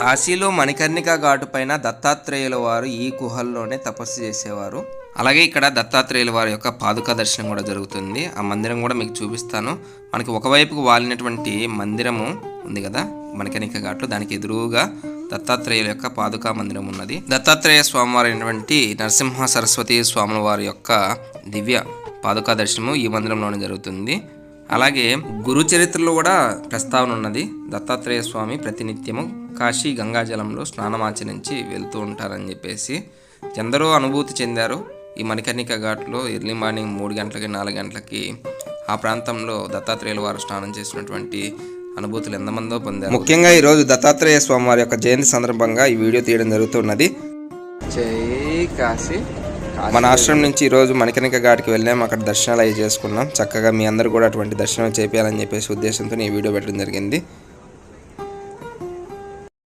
కాశీలో మణికర్ణిక ఘాటు పైన దత్తాత్రేయుల వారు ఈ గుహల్లోనే తపస్సు చేసేవారు. అలాగే ఇక్కడ దత్తాత్రేయుల వారి యొక్క పాదుకా దర్శనం కూడా జరుగుతుంది. ఆ మందిరం కూడా మీకు చూపిస్తాను. మనకి ఒకవైపుకు వాలినటువంటి మందిరము ఉంది కదా మణికర్ణిక ఘాట్లు దానికి ఎదురుగా దత్తాత్రేయుల యొక్క పాదుకా మందిరం ఉన్నది. దత్తాత్రేయ స్వామివారు అయినటువంటి నరసింహ సరస్వతి స్వాముల వారి యొక్క దివ్య పాదుకా దర్శనము ఈ మందిరంలోనే జరుగుతుంది. అలాగే గురు చరిత్రలో కూడా ప్రస్తావన ఉన్నది. దత్తాత్రేయ స్వామి ప్రతినిత్యము కాశీ గంగాజలంలో స్నానమాచరించి వెళ్తూ ఉంటారని చెప్పేసి ఎందరో అనుభూతి చెందారు. ఈ మణికర్ణిక ఘాట్లో ఎర్లీ మార్నింగ్ మూడు గంటలకి నాలుగు గంటలకి ఆ ప్రాంతంలో దత్తాత్రేయుల వారు స్నానం చేసినటువంటి అనుభూతులు ఎంతమందో పొందారు. ముఖ్యంగా ఈరోజు దత్తాత్రేయ స్వామి వారి యొక్క జయంతి సందర్భంగా ఈ వీడియో తీయడం జరుగుతున్నది. జై కాశీ. మన ఆశ్రమం నుంచి ఈరోజు మణికనిక ఘాట్కి వెళ్ళాం. అక్కడ దర్శనాలు అవి చేసుకున్నాం. చక్కగా మీ అందరూ కూడా అటువంటి దర్శనం చేపించాలని చెప్పేసి ఉద్దేశంతో ఈ వీడియో పెట్టడం జరిగింది.